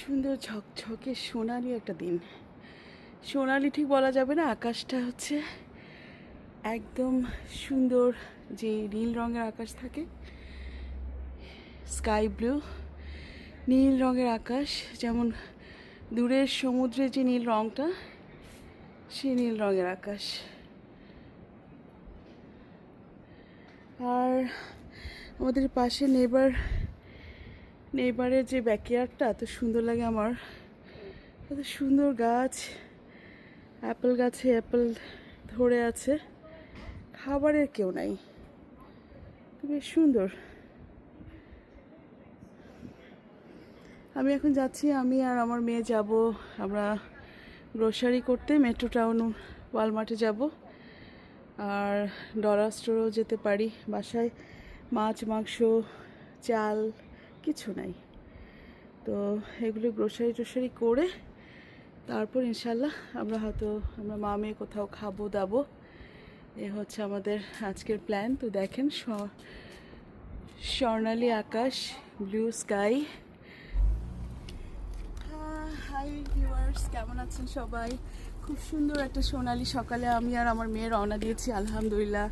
সুন্দর ঝকঝকে সোনালি একটা দিন। সোনালি ঠিক বলা যাবে না, আকাশটা হচ্ছে একদম সুন্দর যে নীল রঙের আকাশ থাকে, স্কাই ব্লু। নীল রঙের আকাশ, যেমন দূরের সমুদ্রের যে নীল রঙটা সেই নীল রঙের আকাশ। আর আমাদের পাশে নেবার নেবারের যে ব্যাকয়ার্ডটা এত সুন্দর লাগে আমার। এত সুন্দর গাছ। অ্যাপেল গাছে অ্যাপেল ধরে আছে। খাবারের কেউ নাই। বেশ সুন্দর। আমি এখন যাচ্ছি, আমি আর আমার মেয়ে যাব। আমরা গ্রোসারি করতে মেট্রো টাউন ওয়ালমার্টে যাব। আর ডলার স্টোরেও যেতে পারি। বাসায় মাছ, মাংস, চাল কিছু নাই। তো এগুলো গ্রোসারি টোসারি করে তারপর ইনশাল্লাহ আমরা হয়তো আমরা মা মেয়ে কোথাও খাব, দাবো। এ হচ্ছে আমাদের আজকের প্ল্যান তো দেখেন Swarnali Akash blue sky hi কেমন আছেন সবাই? খুব সুন্দর একটা সোনালি সকালে আমি আর আমার মেয়ে রওনা দিয়েছি, আলহামদুলিল্লাহ।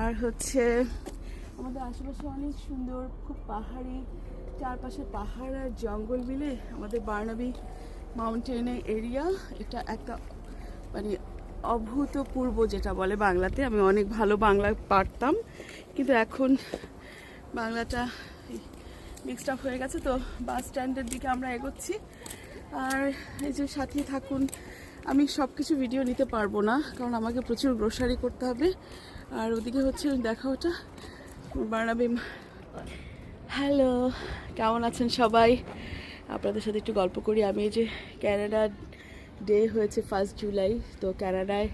আর হচ্ছে আমাদের আশেপাশে অনেক সুন্দর, খুব পাহাড়ি, চারপাশে পাহাড় আর জঙ্গল মিলে আমাদের বার্নাবি মাউন্টেনের এরিয়া এটা একটা মানে অভূতপূর্ব যেটা বলে বাংলাতে। আমি অনেক ভালো বাংলা পারতাম, কিন্তু এখন বাংলাটা মিক্সড আপ হয়ে গেছে, তো বাস স্ট্যান্ডের দিকে আমরা এগোচ্ছি। আর এই যে সাথে থাকুন, আমি সব কিছু ভিডিও নিতে পারব না, কারণ আমাকে প্রচুর গ্রোসারি করতে হবে। আর ওদিকে হচ্ছে দেখা ওটা বার্নাবি হ্যালো কেমন আছেন সবাই? আপনাদের সাথে একটু গল্প করি। আমি এই যে ক্যানাডা ডে হয়েছে ফার্স্ট জুলাই তো ক্যানাডায়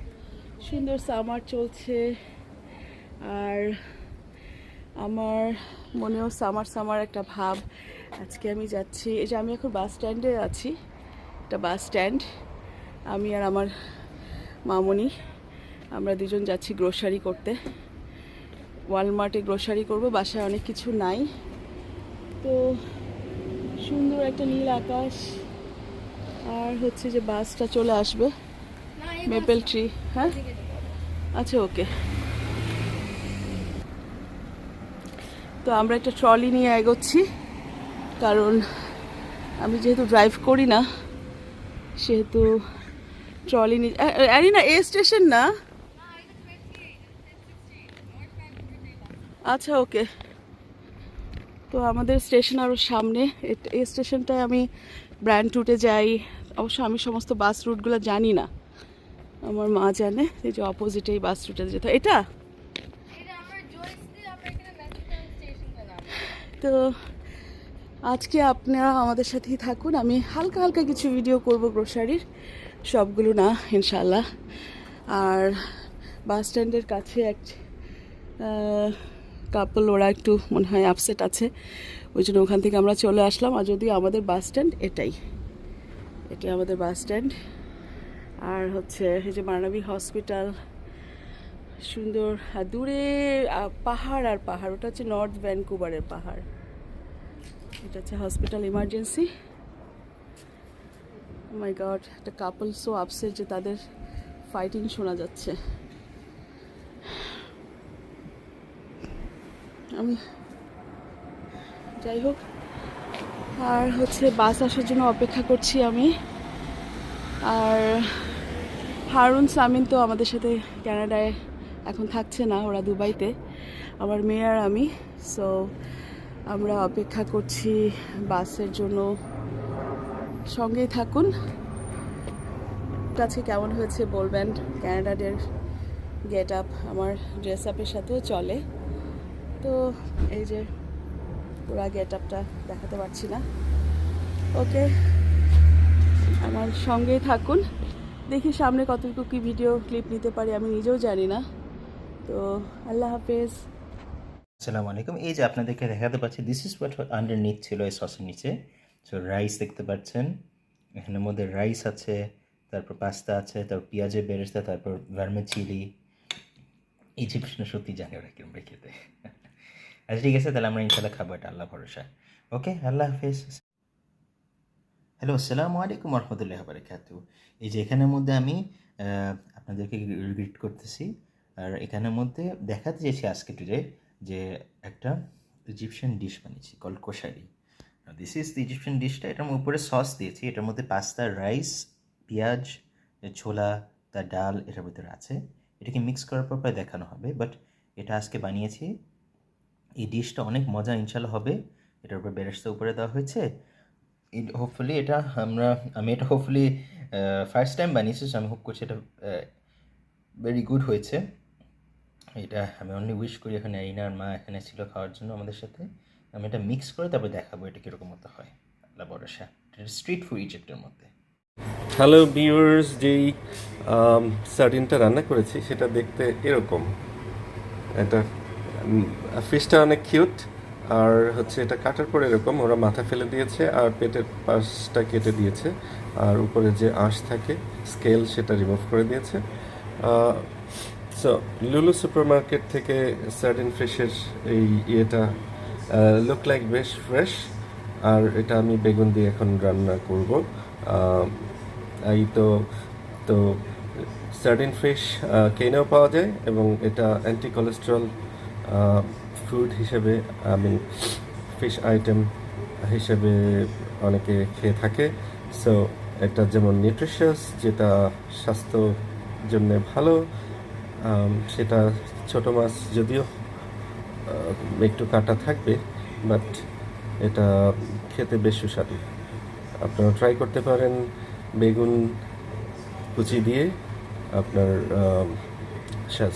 সুন্দর সামার চলছে। আর আমার মনেও সামার সামার একটা ভাব। আজকে আমি যাচ্ছি, এই যে আমি এখন বাস স্ট্যান্ডে আছি, একটা বাস স্ট্যান্ড আমি আর আমার মামনি, আমরা দুজন যাচ্ছি গ্রোসারি করতে। ওয়ালমার্টে গ্রোসারি করব বাসায় অনেক কিছু নাই। তো সুন্দর একটা নীল আকাশ আর হচ্ছে যে বাসটা চলে আসবে। মেপেল ট্রি হ্যাঁ? আচ্ছা ওকে তো আমরা একটা ট্রলি নিয়ে এগোচ্ছি কারণ আমি যেহেতু ড্রাইভ করি না সেহেতু ট্রলি নিয়ে না এ স্টেশন না। আচ্ছা ওকে। তো আমাদের স্টেশন আরও সামনে। এই স্টেশনটায় আমি ব্র্যান্ড রুটে যাই। অবশ্য আমি সমস্ত বাস রুটগুলো জানি না। আমার মা জানে এই যে অপোজিটে এই বাস রুটে যেত এটা? তো আজকে আপনারা আমাদের সাথেই থাকুন। আমি হালকা হালকা কিছু ভিডিও করব গ্রোসারির সবগুলো না ইনশাল্লাহ আর বাস স্ট্যান্ডের কাছে এক কাপল ওরা একটু মনে হয় আপসেট আছে। ওই জন্য ওখান থেকে আমরা চলে আসলাম। আর যদিও আমাদের বাস স্ট্যান্ড এটাই। এটাই আমাদের বাস স্ট্যান্ড আর হচ্ছে এই যে মানাবী হসপিটাল সুন্দর। আর দূরে পাহাড় আর পাহাড়। ওটা হচ্ছে নর্থ ভ্যানকুভারের পাহাড়। এটা হচ্ছে হসপিটাল ইমার্জেন্সি মাই গড একটা কাপল সো আপসেট যে তাদের ফাইটিং শোনা যাচ্ছে। আমি যাই হোক, আর হচ্ছে বাস আসার জন্য অপেক্ষা করছি আমি। আর হারুন, সামিন তো আমাদের সাথে কানাডায় এখন থাকছে না, ওরা দুবাইতে। আমার মেয়ে আর আমি সো আমরা অপেক্ষা করছি বাসের জন্য। সঙ্গেই থাকুন। কাছে কেমন হয়েছে বলবেন? ক্যানাডাদের গেট আপ আমার ড্রেস আপের সাথেও চলে। তো এই যে পুরা গেট আপটা দেখাতে পারছি না। ওকে, আমার সঙ্গেই থাকুন। দেখি সামনে কতটুকু কি ভিডিও ক্লিপ নিতে পারি, আমি নিজেও জানি না। তো আল্লাহ হাফেজ। আসসালামু আলাইকুম। এই যে আপনাদেরকে দেখাতে পাচ্ছি দিস ইজ হোয়াট আন্ডারনিথ ছিল এই সসের নিচে। সো রাইস দেখতে পাচ্ছেন। এখানের মধ্যে রাইস আছে, তারপর পাস্তা আছে, তারপর পেঁয়াজের বেরেস্তা, তারপর ভার্মে চিলি ইজিপশিয়ান সত্যি জানে ওরা কিরম খেতে আচ্ছা ঠিক আছে, তাহলে আমরা ইনশাল্লাহ খাব এটা, আল্লাহ ভরসা। ওকে, আল্লাহ হাফিজ। হ্যালো, আসসালামু আলাইকুম রহমতুল্লাহ বারকাত এই যে এখানের মধ্যে আমি আপনাদেরকে গ্রিট করতেছি। আর এখানের মধ্যে দেখাতে চেয়েছি আজকে টুডে যে একটা ইজিপশিয়ান ডিশ বানিয়েছি call koshari this is the Egyptian ডিশটা এটার উপরে সস দিয়েছি। এটার মধ্যে পাস্তা রাইস পেঁয়াজ, ছোলা, তার ডাল, এটার ভিতরে আছে। এটাকে মিক্স করার পর প্রায় দেখানো হবে বাট এটা আজকে বানিয়েছি এই ডিশটা অনেক মজা, ইনশাল্লাহ হবে। এটার উপরে বেরেস্তা উপরে দেওয়া হয়েছে। হোপফুলি এটা আমরা, আমি এটা হোপফুলি ফার্স্ট টাইম বানিয়েছি আমি হোপ করছি এটা ভেরি গুড হয়েছে। এটা আমি অনলি উইশ করি এখানে আইনার মা এখানে ছিল খাওয়ার জন্য আমাদের সাথে। আমি এটা মিক্স করে তারপরে দেখাবো এটা কীরকম মতো হয়। আল্লাহ ভরসা। এটা স্ট্রিট ফুড ইজিপ্টের মধ্যে। হ্যালো ভিউয়ার্স যেই সার্ডিনটা রান্না করেছি, সেটা দেখতে এরকম। এটা ফিশটা অনেক কিউট আর হচ্ছে এটা কাটার পরে এরকম ওরা মাথা ফেলে দিয়েছে আর পেটের পাশটা কেটে দিয়েছে, আর উপরে যে আঁশ থাকে স্কেল সেটা রিমুভ করে দিয়েছে। সো লুলু সুপার মার্কেট থেকে সার্ডিন ফিশের এই ইয়েটা লুক লাইক বেশ ফ্রেশ আর এটা আমি বেগুন দিয়ে এখন রান্না করব। এই তো তো সার্ডিন ফিশ কেনেও পাওয়া যায় এবং এটা অ্যান্টি কোলেস্ট্রল ফুড হিসেবে আমি ফিশ আইটেম হিসেবে অনেকে খেয়ে থাকে। সো এটা যেমন নিউট্রিশিয়াস যেটা স্বাস্থ্য জন্য ভালো সেটা ছোট মাছ যদিও একটু কাটা থাকবে বাট এটা খেতে বেশ সুস্বাদু। আপনারা ট্রাই করতে পারেন বেগুন কুচি দিয়ে আপনার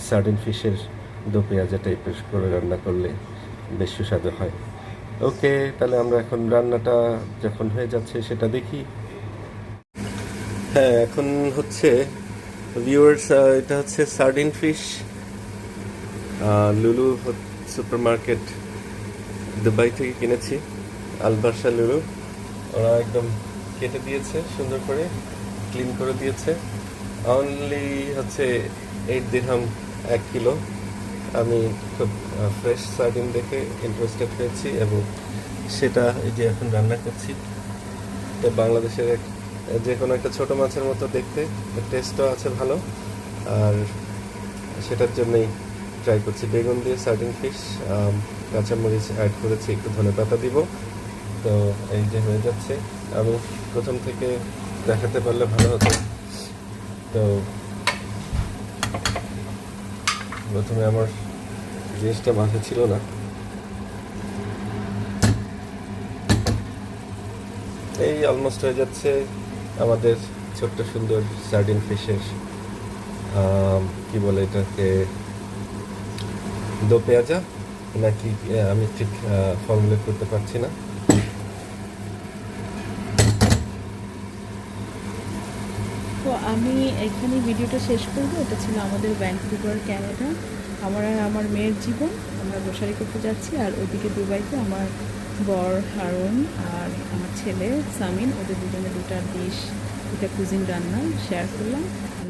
সার্ডিন ফিশের দো পেঁয়াজা টাইপের করে রান্না করলে বেশ সুস্বাদু হয়। ওকে, তাহলে আমরা এখন রান্নাটা যখন হয়ে যাচ্ছে সেটা দেখি। হ্যাঁ এখন হচ্ছে ভিউয়ার্স এটা হচ্ছে sardine fish Lulu supermarket Dubai থেকে কিনেছি, আলবাসা লুলু। ওরা একদম কেটে দিয়েছে, সুন্দর করে ক্লিন করে দিয়েছে। অনলি হচ্ছে এইট দিরহাম এক কিলো আমি খুব ফ্রেশ সার্ডিন দেখে ইন্টারেস্টেড হয়েছি এবং সেটা এই যে এখন রান্না করছি, তো বাংলাদেশের এক, যে কোনো একটা ছোটো মাছের মতো দেখতে টেস্টও আছে ভালো। আর সেটার জন্যই ট্রাই করছি। বেগুন দিয়ে সার্ডিন ফিশ কাঁচামরিচ অ্যাড করেছি, একটু ধনে পাতা দিব। তো এই যে হয়ে যাচ্ছে। আমি প্রথম থেকে দেখাতে পারলে ভালো হতো। তো প্রথমে আমার জিনিসটা মাথায় ছিল না। এই অলমোস্ট হয়ে যাচ্ছে আমাদের ছোট্ট সুন্দর সার্ডিন ফিশের কি বলে এটাকে, দো পেঁয়াজা, নাকি আমি ঠিক ফর্মুলেট করতে পারছি না তো আমি এখানে ভিডিওটা শেষ করব। এটা ছিল আমাদের ভ্যানকুভার, ক্যানাডা। আমার আর আমার মেয়ের জীবন। আমরা গোসারি করতে যাচ্ছি আর ওইদিকে দুবাইতে আমার বর হারুন আর আমার ছেলে সামিন। ওদের দুজনে দুটা ডিশ দুটা কুজিন রান্না শেয়ার করলাম।